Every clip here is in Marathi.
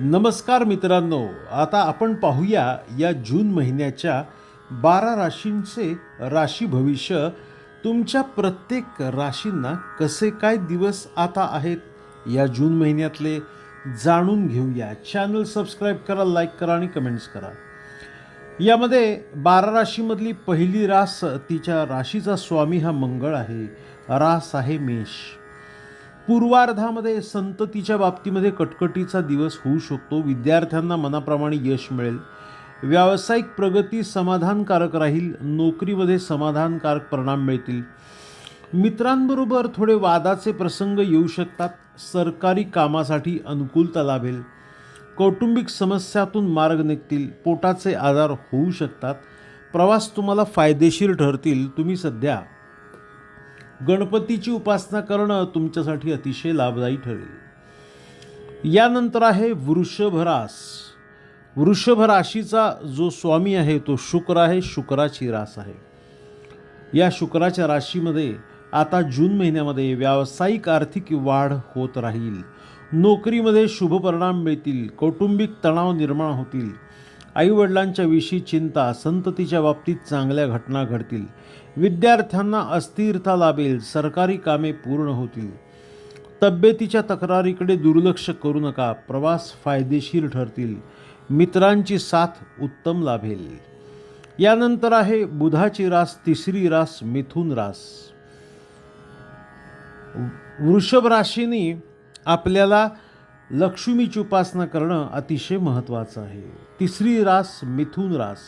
नमस्कार मित्रांनो आता आपण पाहूया या जून महिन्याच्या बारा राशींचे राशी भविष्य. तुमच्या प्रत्येक राशींना कसे काय दिवस आता आहेत या जून महिन्यातले जाणून घेऊया. चॅनल सबस्क्राईब करा लाईक करा आणि कमेंट्स करा. यामध्ये बारा राशीमधली पहिली रास तिच्या राशीचा स्वामी हा मंगळ आहे. रास आहे मेष. पूर्वार्धामध्ये संततीच्या बाबतीमध्ये कटकटीचा दिवस होऊ शकतो. विद्यार्थ्यांना मनाप्रमाणे यश मिळेल. व्यावसायिक प्रगती समाधानकारक राहील. नोकरीमध्ये समाधानकारक परिणाम मिळतील. मित्रांबरोबर थोडे वादाचे प्रसंग येऊ शकतात. सरकारी कामासाठी अनुकूलता लाभेल. कौटुंबिक समस्यातून मार्ग निघतील. पोटाचे आजार होऊ शकतात. प्रवास तुम्हाला फायदेशीर ठरतील. तुम्ही सध्या गणपतीची उपासना करणं तुमच्यासाठी अतिशय लाभदायी ठरेल. यानंतर आहे वृषभ रास वृषभ राशीचा जो स्वामी आहे तो शुक्र आहे शुक्राची रास आहे. या शुक्राच्या राशीमध्ये आता जून महिन्यामध्ये व्यावसायिक आर्थिक वाढ होत राहील. नोकरीमध्ये शुभ परिणाम मिळतील कौटुंबिक तणाव निर्माण होतील. आईवडिलांच्या विषयी चिंता संततीच्या बाबतीत चांगल्या घटना घडतील. विद्यार्थ्यांना अस्थिरता लाभेल सरकारी कामे पूर्ण होतील. तब्येतीच्या तक्रारीकडे दुर्लक्ष करू नका प्रवास फायदेशीर ठरतील. मित्रांची साथ उत्तम लाभेल. यानंतर आहे बुधाची रास तिसरी रास मिथुन रास. वृषभ राशीने आपल्याला लक्ष्मीची उपासना करणं अतिशय महत्त्वाचं आहे. तिसरी रास मिथुन रास.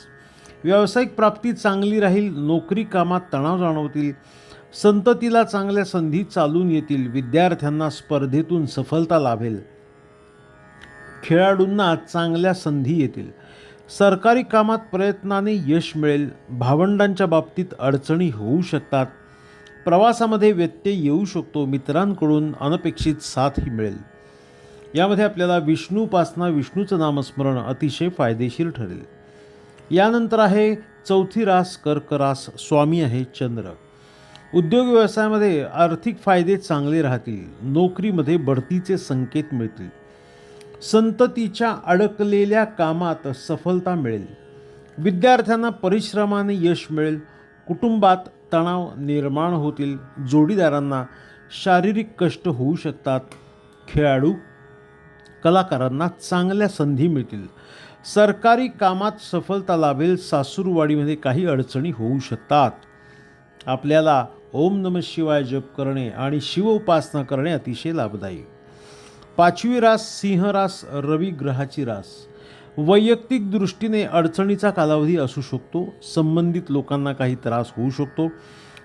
व्यावसायिक प्राप्ती चांगली राहील नोकरी कामात तणाव जाणवतील संततीला चांगल्या संधी चालून येतील विद्यार्थ्यांना स्पर्धेतून सफलता लाभेल. खेळाडूंना चांगल्या संधी येतील. सरकारी कामात प्रयत्नाने यश मिळेल भावंडांच्या बाबतीत अडचणी होऊ शकतात. प्रवासामध्ये व्यत्यय येऊ शकतो मित्रांकडून अनपेक्षित साथही मिळेल. यामध्ये आपल्याला विष्णूपासना विष्णूचं नामस्मरण अतिशय फायदेशीर ठरेल. यानंतर आहे चौथी रास कर्क रास स्वामी आहे चंद्र. उद्योग व्यवसायामध्ये आर्थिक फायदे चांगले राहतील नोकरीमध्ये बढतीचे संकेत मिळतील. संततीच्या अडकलेल्या कामात सफलता मिळेल. विद्यार्थ्यांना परिश्रमाने यश मिळेल कुटुंबात तणाव निर्माण होतील जोडीदारांना शारीरिक कष्ट होऊ शकतात खेळाडू कलाकारांना चांगल्या संधी मिळतील. सरकारी कामात सफलता लाभेल सासूरवाडीमध्ये काही अडचणी होऊ शकतात. आपल्याला ओम नम शिवाय जप करणे आणि शिव उपासना करणे अतिशय लाभदायी. पाचवी रास सिंह रास रवी ग्रहाची रास. वैयक्तिक दृष्टीने अडचणीचा कालावधी असू शकतो संबंधित लोकांना काही त्रास होऊ शकतो.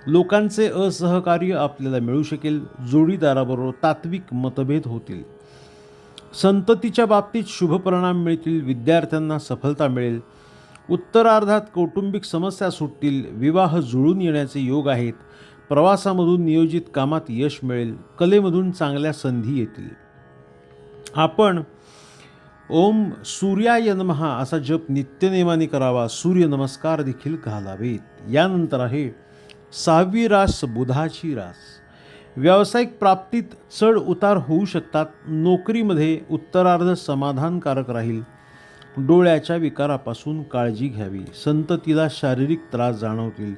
लोकांचे असहकार्य आपल्याला मिळू शकेल जोडीदाराबरोबर तात्विक मतभेद होतील. संततीच्या बाबतीत शुभ परिणाम मिळतील विद्यार्थ्यांना सफलता मिळेल. उत्तरार्धात कौटुंबिक समस्या सुटतील विवाह जुळून येण्याचे योग आहेत. प्रवासामधून नियोजित कामात यश मिळेल कलेमधून चांगल्या संधी येतील. आपण ओम सूर्याय नमहा असा जप नित्यनेमाने करावा सूर्यनमस्कार देखील घालावेत. यानंतर आहे सहावी रास बुधाची रास. व्यावसायिक प्राप्तीत चढ उतार होऊ शकतात नोकरीमध्ये उत्तरार्ध समाधानकारक राहील. डोळ्याच्या विकारापासून काळजी घ्यावी संततीला शारीरिक त्रास जाणवतील.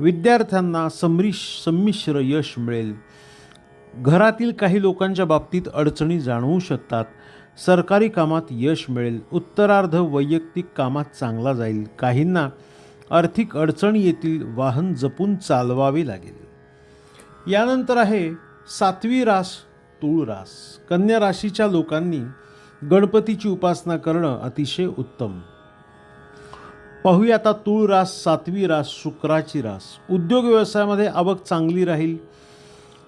विद्यार्थ्यांना समरिश संमिश्र यश मिळेल. घरातील काही लोकांच्या बाबतीत अडचणी जाणवू शकतात. सरकारी कामात यश मिळेल. उत्तरार्ध वैयक्तिक कामात चांगला जाईल. काहींना आर्थिक अडचणी येतील. वाहन जपून चालवावे लागेल. यानंतर आहे सातवी रास तुळरास कन्या राशीच्या लोकांनी गणपतीची उपासना करणं अतिशय उत्तम. पाहूया आता तुळरास सातवी रास शुक्राची रास. उद्योग व्यवसायामध्ये आवक चांगली राहील.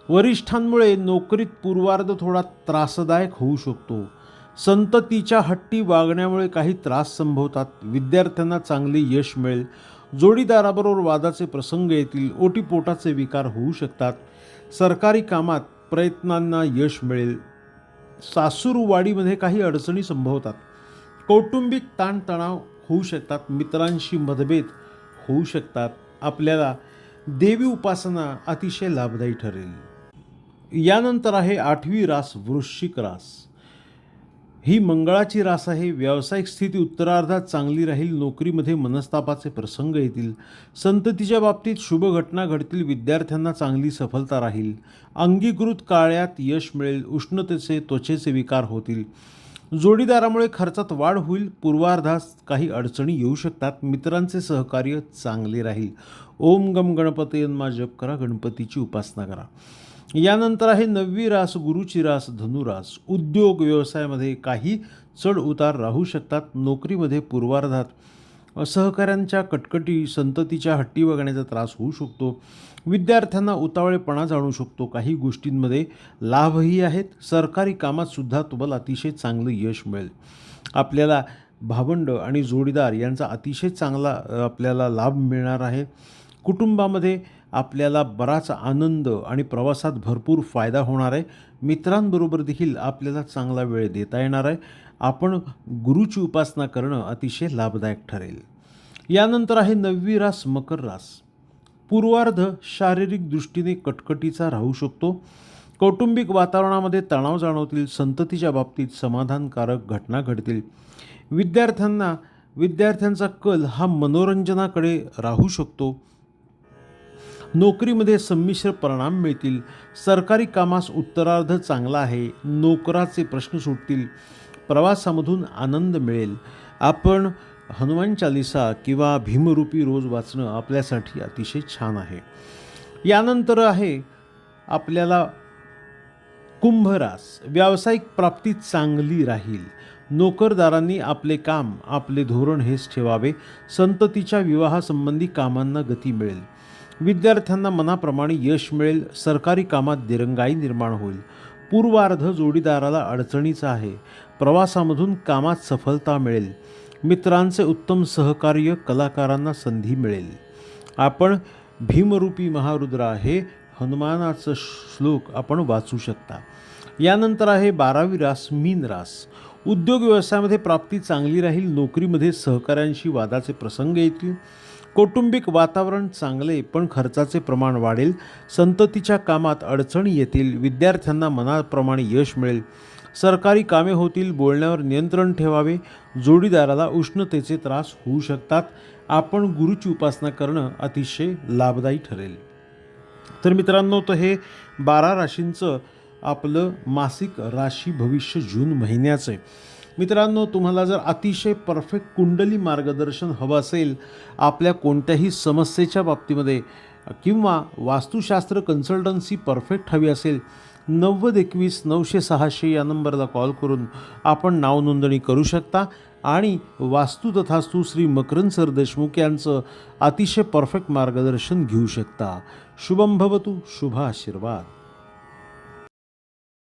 वरिष्ठांमुळे नोकरीत पूर्वार्ध थोडा त्रासदायक होऊ शकतो. संततीच्या हट्टी वागण्यामुळे काही त्रास संभवतात. विद्यार्थ्यांना चांगले यश मिळेल. जोडीदाराबरोबर वादाचे प्रसंग येतील ओटीपोटाचे विकार होऊ शकतात. सरकारी कामात प्रयत्नांना यश मिळेल. सासूरवाडीमध्ये काही अडचणी संभवतात. कौटुंबिक ताणतणाव होऊ शकतात. मित्रांशी मतभेद होऊ शकतात. आपल्याला देवी उपासना अतिशय लाभदायी ठरेल. यानंतर आहे आठवी रास वृश्चिक रास. ही मंगळाची रास आहे. व्यावसायिक स्थिती उत्तरार्धात चांगली राहील. नोकरीमध्ये मनस्तापाचे प्रसंग येतील. संततीच्या बाबतीत शुभ घटना घडतील. विद्यार्थ्यांना चांगली सफलता राहील. अंगीकृत काळ्यात यश मिळेल. उष्णतेचे त्वचेचे विकार होतील. जोडीदारामुळे खर्चात वाढ होईल. पूर्वार्धास काही अडचणी येऊ शकतात. मित्रांचे सहकार्य चांगले राहील. ओम गम गणपती यन्मा जप करा. गणपतीची उपासना करा. यानंतर आहे नववी रास गुरुची रास धनुरास उद्योग व्यवसायामध्ये काही चढ उतार राहू शकतात नोकरीमध्ये पूर्वार्धात. सहकाऱ्यांच्या कटकटी संततीच्या हट्टी वगण्याचा त्रास होऊ शकतो. विद्यार्थ्यांना उतावळेपणा जाणू शकतो. काही गोष्टींमध्ये लाभही आहेत. सरकारी कामात सुद्धा तुम्हाला अतिशय चांगलं यश मिळेल. आपल्याला भावंड आणि जोडीदार यांचा अतिशय चांगला आपल्याला लाभ मिळणार आहे. कुटुंबामध्ये आपल्याला बराच आनंद आणि प्रवासात भरपूर फायदा होणार आहे. मित्रांबरोबर देखील आपल्याला चांगला वेळ देता येणार आहे. आपण गुरुची उपासना करणं अतिशय लाभदायक ठरेल. यानंतर आहे नववी रास मकर रास. पूर्वार्ध शारीरिक दृष्टीने कटकटीचा राहू शकतो. कौटुंबिक वातावरणामध्ये तणाव जाणवतील संततीच्या बाबतीत समाधानकारक घटना घडतील. विद्यार्थ्यांना विद्यार्थ्यांचा कल हा मनोरंजनाकडे राहू शकतो. नोकरीमध्ये संमिश्र परिणाम मिळतील. सरकारी कामास उत्तरार्ध चांगला आहे. नोकराचे प्रश्न सुटतील. प्रवासामधून आनंद मिळेल. आपण हनुमान चालिसा किंवा भीमरूपी रोज वाचणं आपल्यासाठी अतिशय छान आहे. यानंतर आहे आपल्याला कुंभरास. व्यावसायिक प्राप्ती चांगली राहील. नोकरदारांनी आपले काम आपले धोरण हेच ठेवावे. संततीच्या विवाहासंबंधी कामांना गती मिळेल. विद्यार्थ्यांना मनाप्रमाणे यश मिळेल सरकारी कामात दिरंगाई निर्माण होईल. पूर्वार्ध जोडीदाराला अडचणीचा आहे. प्रवासामधून कामात सफलता मिळेल. मित्रांचे उत्तम सहकार्य कलाकारांना संधी मिळेल. आपण भीमरूपी महारुद्रा हे हनुमानाचं श्लोक आपण वाचू शकता. यानंतर आहे बारावी रास मीन रास. उद्योग व्यवसायामध्ये प्राप्ती चांगली राहील नोकरीमध्ये सहकाऱ्यांशी वादाचे प्रसंग येतील. कौटुंबिक वातावरण चांगले पण खर्चाचे प्रमाण वाढेल. संततीच्या कामात अडचणी येतील. विद्यार्थ्यांना मनाप्रमाणे यश मिळेल. सरकारी कामे होतील. बोलण्यावर नियंत्रण ठेवावे. जोडीदाराला उष्णतेचे त्रास होऊ शकतात. आपण गुरुची उपासना करणं अतिशय लाभदायी ठरेल. तर मित्रांनो तर हे बारा राशींचं आपलं मासिक राशी भविष्य जून महिन्याचं आहे. मित्रांनो तुम्हाला जर अतिशय परफेक्ट कुंडली मार्गदर्शन हवं असेल आपल्या कोणत्याही समस्येच्या बाबतीमध्ये किंवा वास्तुशास्त्र कन्सल्टन्सी परफेक्ट हवी असेल नव्वद एकवीस नऊशे सहाशे या नंबरला कॉल करून आपण नाव नोंदणी करू शकता. आणि वास्तू तथास्तू श्री मकरन सर देशमुख यांचं अतिशय परफेक्ट मार्गदर्शन घेऊ शकता. शुभम भवतु शुभ आशीर्वाद.